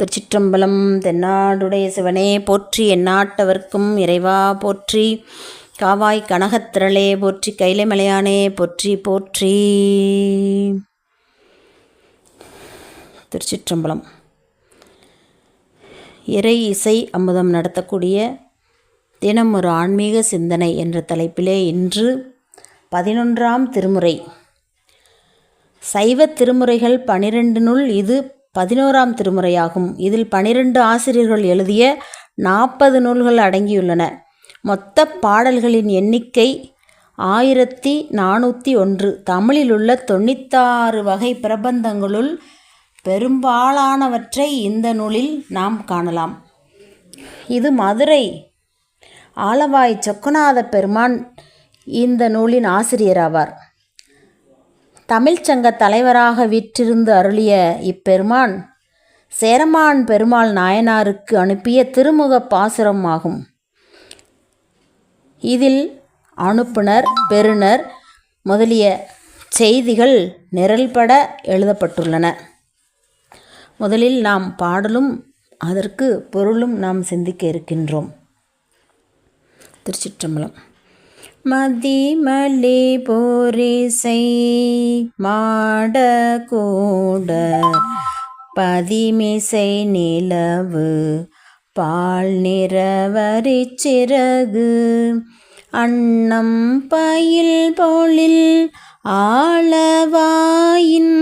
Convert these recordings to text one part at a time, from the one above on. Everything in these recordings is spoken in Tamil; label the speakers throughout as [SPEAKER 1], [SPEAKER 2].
[SPEAKER 1] திருச்சிற்றம்பலம் தென்னாடுடைய சிவனே போற்றி எந்நாட்டவர்க்கும் இறைவா போற்றி. காவாய் கனகத்திரளே போற்றி கைலைமலையானே போற்றி போற்றி. திருச்சிற்றம்பலம். இறை இசை அமுதம் நடத்தக்கூடிய தினம் ஒரு ஆன்மீக சிந்தனை என்ற தலைப்பிலே இன்று பதினொன்றாம் திருமுறை. சைவ திருமுறைகள் பனிரெண்டினுள் இது பதினோராம் திருமுறையாகும். இதில் பனிரெண்டு ஆசிரியர்கள் எழுதிய நாற்பது நூல்கள் அடங்கியுள்ளன. மொத்த பாடல்களின் எண்ணிக்கை ஆயிரத்தி நானூற்றி ஒன்று. தமிழில் உள்ள தொண்ணூத்தாறு வகை பிரபந்தங்களுள் பெரும்பாலானவற்றை இந்த நூலில் நாம் காணலாம். இது மதுரை ஆலவாய் சொக்கநாத பெருமான் இந்த நூலின் ஆசிரியராவார் தமிழ்ச்சங்க தலைவராக வீற்றிருந்து அருளிய இப்பெருமான் சேரமான் பெருமாள் நாயனாருக்கு அனுப்பிய திருமுக பாசுரம் ஆகும். இதில் அனுப்புனர் பெறுநர் முதலிய செய்திகள் நிரல்பட எழுதப்பட்டுள்ளன. முதலில் நாம் பாடலும் அதற்கு பொருளும் நாம் சிந்திக்க இருக்கின்றோம். திருச்சிற்றம்பலம். மதிமலி போரிசை மாடக்கூட பதிமிசை நிலவு பால் நிறவரி சிறகு. அன்னம் பயில் போலில் ஆளவாயின்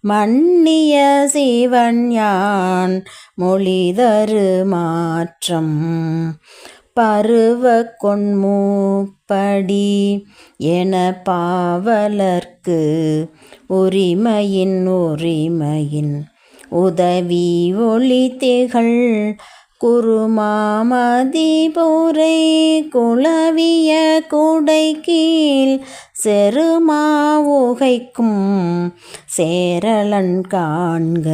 [SPEAKER 1] மன்னிய சிவன் யான் மொழிதரு மாற்றம். பருவ கொண்மூப்படி என பாவலர்க்கு உரிமையின் உரிமையின் உதவி ஒளி திகழ் குருமாமதிபுரை குளவிய குடை கீழ் செருமா உகைக்கும் சேரலன் காண்க.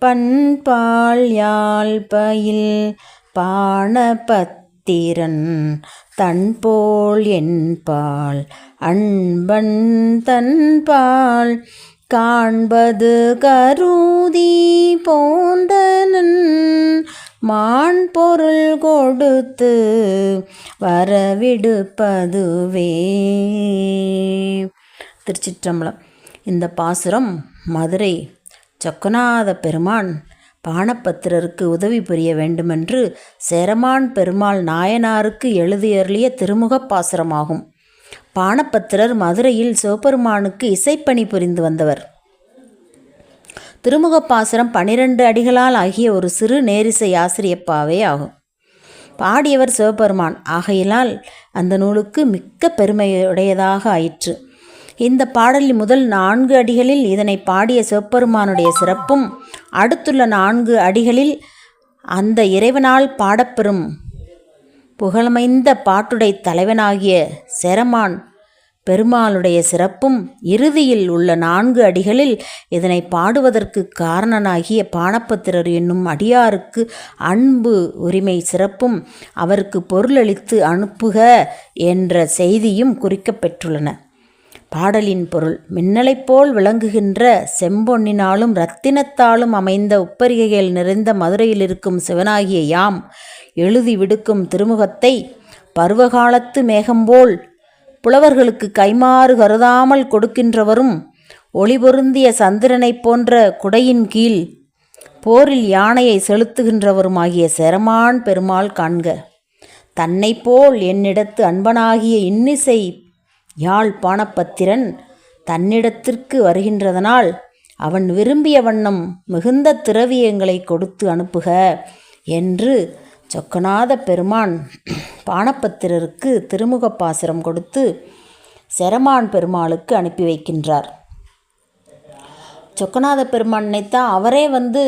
[SPEAKER 1] பண்பால் யாழ்பயில் பாணபத்திரன் தன்போல் என்பால் அன்பன் தன்பால் காண்பது கருதி போந்தனன். மான் பொருள் கொடுத்து வரவிடுப்பதுவே. திருச்சிற்றம்பலம். இந்த பாசுரம் மதுரை சொக்கநாத பெருமான் பாணபத்திரருக்கு உதவி புரிய வேண்டுமென்று சேரமான் பெருமாள் நாயனாருக்கு எழுதியருளிய திருமுகப் பாசுரமாகும். பாணபத்திரர் மதுரையில் சிவபெருமானுக்கு இசைப்பணி புரிந்து வந்தவர். திருமுகப்பாசுரம் பனிரெண்டு அடிகளால் ஆகிய ஒரு சிறு நேரிசை ஆசிரியப்பாவே ஆகும். பாடியவர் சிவபெருமான். ஆகையினால் அந்த நூலுக்கு மிக்க பெருமையுடையதாக ஆயிற்று. இந்த பாடலின் முதல் நான்கு அடிகளில் இதனை பாடிய சிவபெருமானுடைய சிறப்பும் அடுத்துள்ள நான்கு அடிகளில் அந்த இறைவனால் பாடப்பெறும் புகழமைந்த பாட்டுடை தலைவனாகிய செரமான் பெருமாளுடைய சிறப்பும் இறுதியில் உள்ள நான்கு அடிகளில் இதனை பாடுவதற்கு காரணனாகிய பாணப்பத்திரர் என்னும் அடியாருக்கு அன்பு உரிமை சிறப்பும் அவருக்கு பொருளளித்து அனுப்புக என்ற செய்தியும் குறிக்கப்பெற்றுள்ளன. பாடலின் பொருள். மின்னலைப் போல் விளங்குகின்ற செம்பொன்னினாலும் இரத்தினத்தாலும் அமைந்த உப்பரிகைகள் நிறைந்த மதுரையில் இருக்கும் சிவனாகிய யாம் எழுதி விடுக்கும் திருமுகத்தை பருவகாலத்து மேகம்போல் புலவர்களுக்கு கைமாறு கருதாமல் கொடுக்கின்றவரும் ஒளி பொருந்திய சந்திரனைப் போன்ற குடையின் கீழ் போரில் யானையை செலுத்துகின்றவருமாகிய செரமான் பெருமாள் காண்க. தன்னை போல் என்னிடத்து அன்பனாகிய இன்னிசை யாழ் பாணப்பத்திரன் தன்னிடத்திற்கு வருகின்றதனால் அவன் விரும்பிய வண்ணம் மிகுந்த திரவியங்களை கொடுத்து அனுப்புக என்று சொக்கநாத பெருமான் பாணப்பத்திரருக்கு திருமுகப் பாசுரம் கொடுத்து செரமான் பெருமாளுக்கு அனுப்பி வைக்கின்றார். சொக்கநாத பெருமான் நினைத்தா அவரே வந்து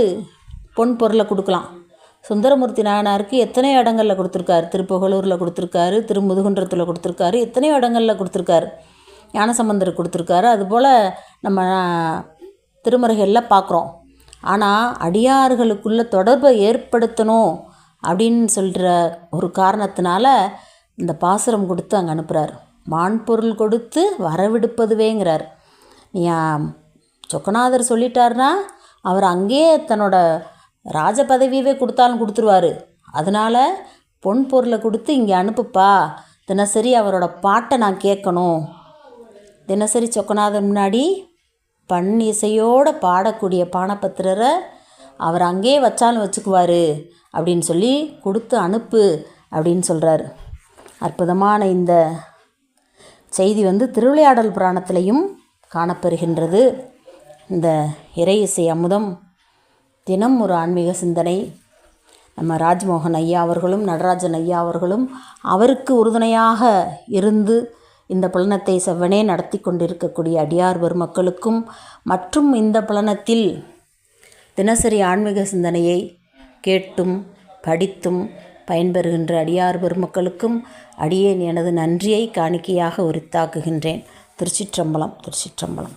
[SPEAKER 1] பொன் பொருளை கொடுக்கலாம். சுந்தரமூர்த்தி நாயனாருக்கு எத்தனையோ இடங்களில் கொடுத்துருக்காரு? திருப்புகலூரில் கொடுத்துருக்காரு திருமுதுகுன்றத்தில் கொடுத்துருக்காரு எத்தனையோ இடங்களில் கொடுத்துருக்காரு? ஞானசம்பந்தர் கொடுத்துருக்காரு. அதுபோல் நம்ம திருமுறைகளில் பார்க்குறோம் ஆனால் அடியார்களுக்குள்ள தொடர்பை ஏற்படுத்தணும் அப்படின்னு சொல்கிற ஒரு காரணத்தினால இந்த பாசுரம் கொடுத்து அங்கே அனுப்புகிறார் மான் பொருள் கொடுத்து வரவிடுப்பதுவேங்கிறார். நீ சொக்கநாதர் சொல்லிட்டாருன்னா அவர் அங்கேயே தன்னோட ராஜ பதவியவே கொடுத்தாலும் கொடுத்துருவாரு. அதனால் பொன் பொருளை கொடுத்து இங்கே அனுப்புப்பா. தினசரி அவரோட பாட்டை நான் கேட்கணும். தினசரி சொக்கநாதன் முன்னாடி பண் இசையோடு பாடக்கூடிய பானபத்திரரை அவர் அங்கேயே வச்சாலும் வச்சுக்குவார். அப்படின்னு சொல்லி கொடுத்து அனுப்பு அப்படின்னு சொல்கிறாரு அற்புதமான இந்த செய்தி வந்து திருவிளையாடல் புராணத்திலையும் காணப்பெறுகின்றது. இந்த இறை இசை அமுதம் தினம் ஒரு ஆன்மீக சிந்தனை. நம்ம ராஜ்மோகன் ஐயா அவர்களும் நடராஜன் ஐயா அவர்களும் அவருக்கு உறுதுணையாக இருந்து இந்த புலனத்தை செவ்வனே நடத்தி கொண்டிருக்கக்கூடிய அடியார் பெருமக்களுக்கும் மற்றும் இந்த புலனத்தில் தினசரி ஆன்மீக சிந்தனையை கேட்டும் படித்தும் பயன்பெறுகின்ற அடியார் பெருமக்களுக்கும் அடியேன் எனது நன்றியை காணிக்கையாக உரித்தாக்குகின்றேன். திருச்சிற்றம்பலம் திருச்சிற்றம்பலம்.